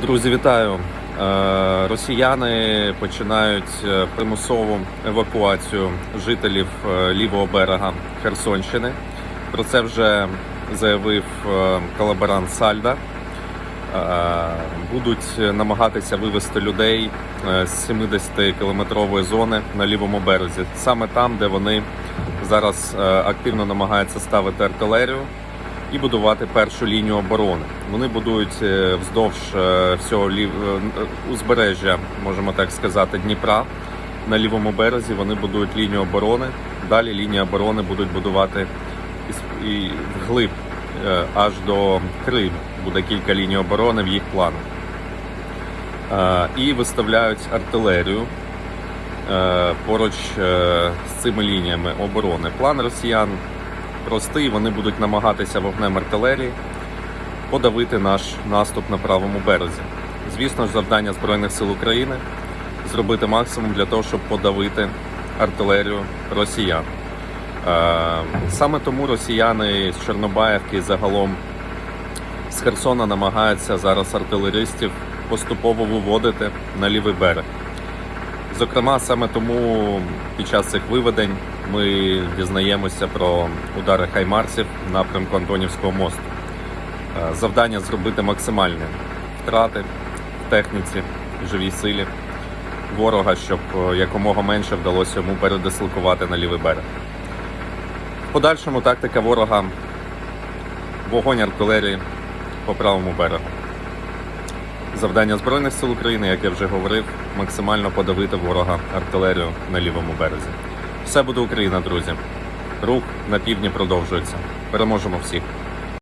Друзі, вітаю! Е, Росіяни починають е, примусову евакуацію жителів е, лівого берега Херсонщини. Про це вже заявив колаборант Сальда. Будуть намагатися вивести людей з 70-кілометрової зони на лівому березі, саме там, де вони зараз активно намагаються ставити артилерію і будувати першу лінію оборони. Вони будують е, вздовж е, всього лів... е, узбережжя, можемо так сказати, Дніпра. На лівому березі вони будують лінію оборони. Далі лінії оборони будуть будувати і вглиб аж до Криму. Буде кілька ліній оборони в їх планах. І виставляють артилерію поруч з цими лініями оборони. План росіян простий. Вони будуть намагатися вогнем артилерії подавити наш наступ на правому березі. Звісно ж, завдання Збройних сил України зробити максимум для того, щоб подавити артилерію росіян. Е, Саме тому росіяни з Чорнобаївки загалом з Херсона намагаються зараз артилеристів поступово виводити на лівий берег. Зокрема, саме тому під час цих виведень ми дізнаємося про удари хаймарсів напрямку Антонівського мосту. Е, Завдання зробити максимальні втрати в техніці, в живій силі ворога, щоб е, якомога менше вдалося йому передислокувати на лівий берег. В подальшому тактика ворога вогонь артилерії по правому берегу. Завдання Збройних сил України, як я вже говорив, максимально подавити ворога артилерію на лівому березі. Все буде Україна, друзі. Рух на півдні продовжується. Переможемо всіх.